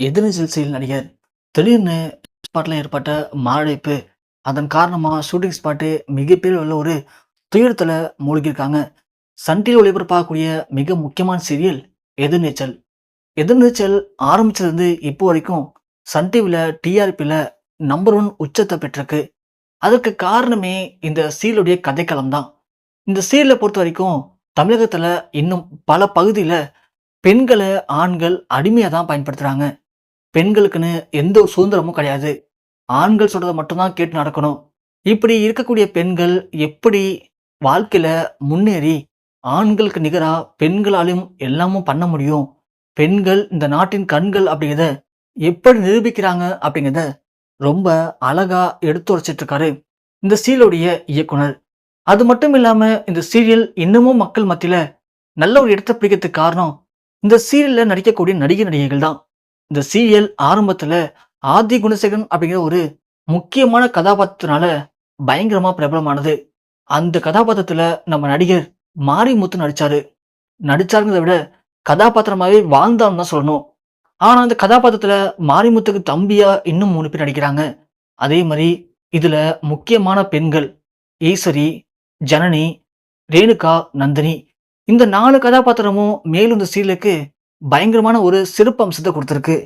எதிர்நீச்சல் செயல் நடிகர் திடீர்னு ஸ்பாட்டில் ஏற்பட்ட மாரடைப்பு. அதன் காரணமாக ஷூட்டிங் ஸ்பாட்டு மிகப்பெரிய உள்ள ஒரு துயரத்தில் மூழ்கியிருக்காங்க. சன் டிவி ஒளிபரப்பாகக்கூடிய மிக முக்கியமான சீரியல் எதிர்நீச்சல். எதிர்நீச்சல் ஆரம்பிச்சதுலேருந்து இப்போ வரைக்கும் சன் டிவியில் டிஆர்பியில் நம்பர் ஒன் உச்சத்தை பெற்றிருக்கு. அதுக்கு காரணமே இந்த சீரியலுடைய கதைக்களம் தான் இந்த சீரியலை பொறுத்த வரைக்கும் தமிழகத்தில் இன்னும் பல பகுதியில் பெண்களை ஆண்கள் அடிமையாக தான் பயன்படுத்துகிறாங்க பெண்களுக்குன்னு எந்த ஒரு சுதந்திரமும் கிடையாது. ஆண்கள் சொல்றதை மட்டும்தான் கேட்டு நடக்கணும். இப்படி இருக்கக்கூடிய பெண்கள் எப்படி வாழ்க்கையில முன்னேறி ஆண்களுக்கு நிகராக பெண்களாலும் எல்லாமும் பண்ண முடியும்? பெண்கள் இந்த நாட்டின் கண்கள் அப்படிங்கிறத எப்படி நிரூபிக்கிறாங்க அப்படிங்கிறத ரொம்ப அழகா எடுத்து உரைச்சிட்டு இருக்காரு இந்த சீரியலுடைய இயக்குனர். அது மட்டும் இல்லாம இந்த சீரியல் இன்னமும் மக்கள் மத்தியில நல்ல ஒரு இடத்தை பிடிக்கிறதுக்கு காரணம் இந்த சீரியல்ல நடிக்கக்கூடிய நடிகை நடிகைகள் தான் இந்த சீரியல் ஆரம்பத்துல ஆதி குணசேகரன் அப்படிங்கிற ஒரு முக்கியமான கதாபாத்திரத்தினால பயங்கரமா பிரபலமானது. அந்த கதாபாத்திரத்துல நம்ம நடிகர் மாரிமுத்து நடிச்சாரு. நடிச்சாருங்கிறத விட கதாபாத்திரமாவே வாழ்ந்தான்னு தான் சொல்லணும். ஆனா அந்த கதாபாத்திரத்துல மாரிமுத்துக்கு தம்பியா இன்னும் மூணு பேர் நடிக்கிறாங்க. அதே மாதிரி இதுல முக்கியமான பெண்கள் ஈஸ்வரி ஜனனி ரேணுகா நந்தினி. இந்த நாலு கதாபாத்திரமும் மேலும் இந்த சீரியலுக்கு பயங்கரமான ஒரு சிறப்பு அம்சத்தை கொடுத்துருக்கு.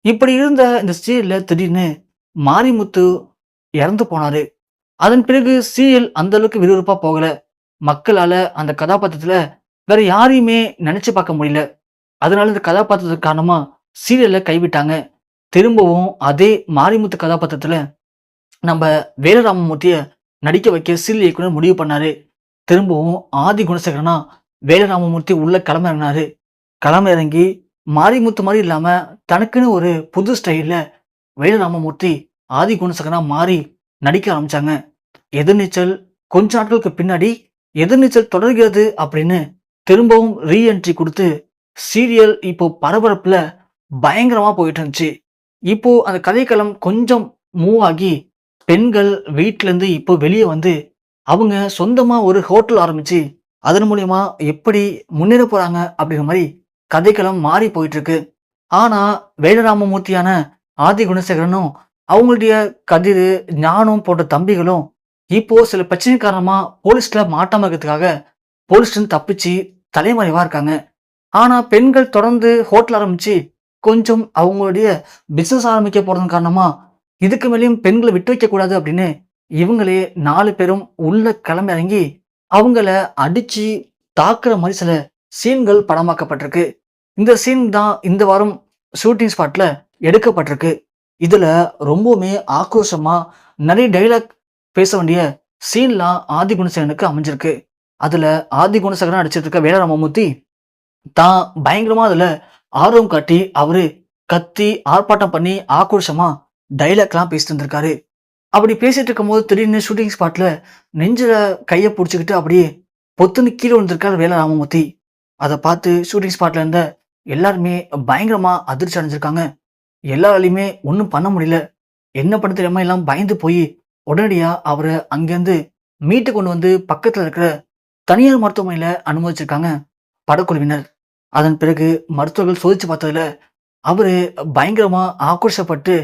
இப்படி இருந்த இந்த சீரியலில் திடீர்னு மாரிமுத்து இறந்து போனாரு. அதன் பிறகு சீரியல் அந்த அளவுக்கு விறுவிறுப்பாக போகலை. மக்களால அந்த கதாபாத்திரத்தில் வேற யாரையுமே நினைச்சு பார்க்க முடியல. அதனால இந்த கதாபாத்திரத்துக்கு காரணமா சீரியலை கைவிட்டாங்க. திரும்பவும் அதே மாரிமுத்து கதாபாத்திரத்தில் நம்ம வேலராமமூர்த்தியை நடிக்க வைக்க சீரியல் இயக்குனர் முடிவு பண்ணாரு. திரும்பவும் ஆதி குணசேகரனா வேலராமமூர்த்தி உள்ள கிளம்பினாரு. களம் இறங்கி மாரிமுத்து மாதிரி இல்லாமல் தனக்குன்னு ஒரு புது ஸ்டைலில் வேலுராமமூர்த்தி ஆதி குணசகனாக மாறி நடிக்க ஆரம்பித்தாங்க எதிர்நீச்சல் கொஞ்ச நாட்களுக்கு பின்னாடி எதிர்நீச்சல் தொடர்கிறது அப்படின்னு திரும்பவும் ரீஎன்ட்ரி கொடுத்து சீரியல் இப்போ பரபரப்பில் பயங்கரமாக போயிட்டு இருந்துச்சு. இப்போ அந்த கதைக்களம் கொஞ்சம் மூவ் ஆகி பெண்கள் வீட்டிலேருந்து இப்போ வெளியே வந்து அவங்க சொந்தமாக ஒரு ஹோட்டல் ஆரம்பித்து அதன் மூலயமா எப்படி முன்னேற போகிறாங்க அப்படிங்கிற மாதிரி கதைக்களம் மாறி போயிட்டு இருக்கு ஆனா வேலராமமூர்த்தியான ஆதி குணசேகரனும் அவங்களுடைய கதிர் ஞானம் போன்ற தம்பிகளும் இப்போ சில பிரச்சனை காரணமா போலீஸ்ல மாட்டாம இருக்கிறதுக்காக போலீஸ்ல தப்பிச்சு தலைமறைவா இருக்காங்க. ஆனா பெண்கள் தொடர்ந்து ஹோட்டல் ஆரம்பிச்சு கொஞ்சம் அவங்களுடைய பிசினஸ் ஆரம்பிக்க போறதன் காரணமா இதுக்கு மேலேயும் பெண்களை விட்டு வைக்க கூடாது அப்படின்னு இவங்களே நாலு பேரும் உள்ள கிளம்பி இறங்கி அவங்கள அடிச்சு தாக்குற மாதிரி சில சீன்கள் படமாக்கப்பட்டிருக்கு. இந்த சீன் தான் இந்த வாரம் ஷூட்டிங் ஸ்பாட்ல எடுக்கப்பட்டிருக்கு. இதுல ரொம்பவுமே ஆக்ரோஷமா நிறைய டைலாக் பேச வேண்டிய சீன்லாம் ஆதி குணசேகரனுக்கு அமைஞ்சிருக்கு. அதுல ஆதி குணசேகரன் நடிச்சிட்டு இருக்க தான் பயங்கரமா அதுல ஆர்வம் காட்டி அவரு கத்தி ஆர்ப்பாட்டம் பண்ணி ஆக்ரோஷமா டைலாக்லாம் பேசிட்டு இருந்திருக்காரு. அப்படி பேசிட்டு இருக்கும்போது திடீர்னு ஷூட்டிங் ஸ்பாட்ல நெஞ்சில கையை பிடிச்சிக்கிட்டு அப்படியே பொத்துன்னு கீழே விழுந்திருக்காரு வேலராமமூர்த்தி. அதை பார்த்து ஷூட்டிங் ஸ்பாட்ல இருந்த எல்லாருமே பயங்கரமா அதிர்ச்சி அடைஞ்சிருக்காங்க. எல்லாராலையுமே ஒன்றும் பண்ண முடியல. என்ன பண்ண தெரியாம எல்லாம் பயந்து போய் உடனடியாக அவரை அங்கேருந்து மீட்டு கொண்டு வந்து பக்கத்தில் இருக்கிற தனியார் மருத்துவமனையில் அனுமதிச்சிருக்காங்க படக்குழுவினர். அதன் பிறகு மருத்துவர்கள் சோதிச்சு பார்த்ததுல அவரு பயங்கரமாக ஆக்ரோஷப்பட்டு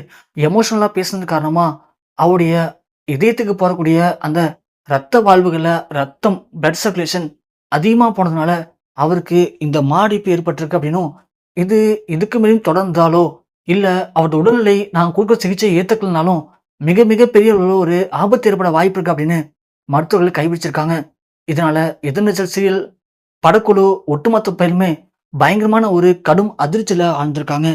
எமோஷனலாக பேசுனது காரணமாக அவருடைய இதயத்துக்கு போகக்கூடிய அந்த ரத்த வாழ்வுகளில் ரத்தம் பிளட் சர்க்குலேஷன் அதிகமாக போனதுனால அவருக்கு இந்த மாடிப்பு ஏற்பட்டிருக்கு அப்படின்னும் இது இதுக்கு மேலும் தொடர்ந்தாலோ இல்லை அவரோட உடல்நிலை நான் கொடுக்குற சிகிச்சை ஏற்றுக்கலனாலும் மிக மிக பெரிய ஒரு ஆபத்து ஏற்பட வாய்ப்பு இருக்கு அப்படின்னு மருத்துவர்கள் கைவிச்சிருக்காங்க இதனால எதிர்நீச்சல் சீரியல் படக்குழு ஒட்டுமொத்த பேருமே பயங்கரமான ஒரு கடும் அதிர்ச்சியில் ஆழ்ந்திருக்காங்க.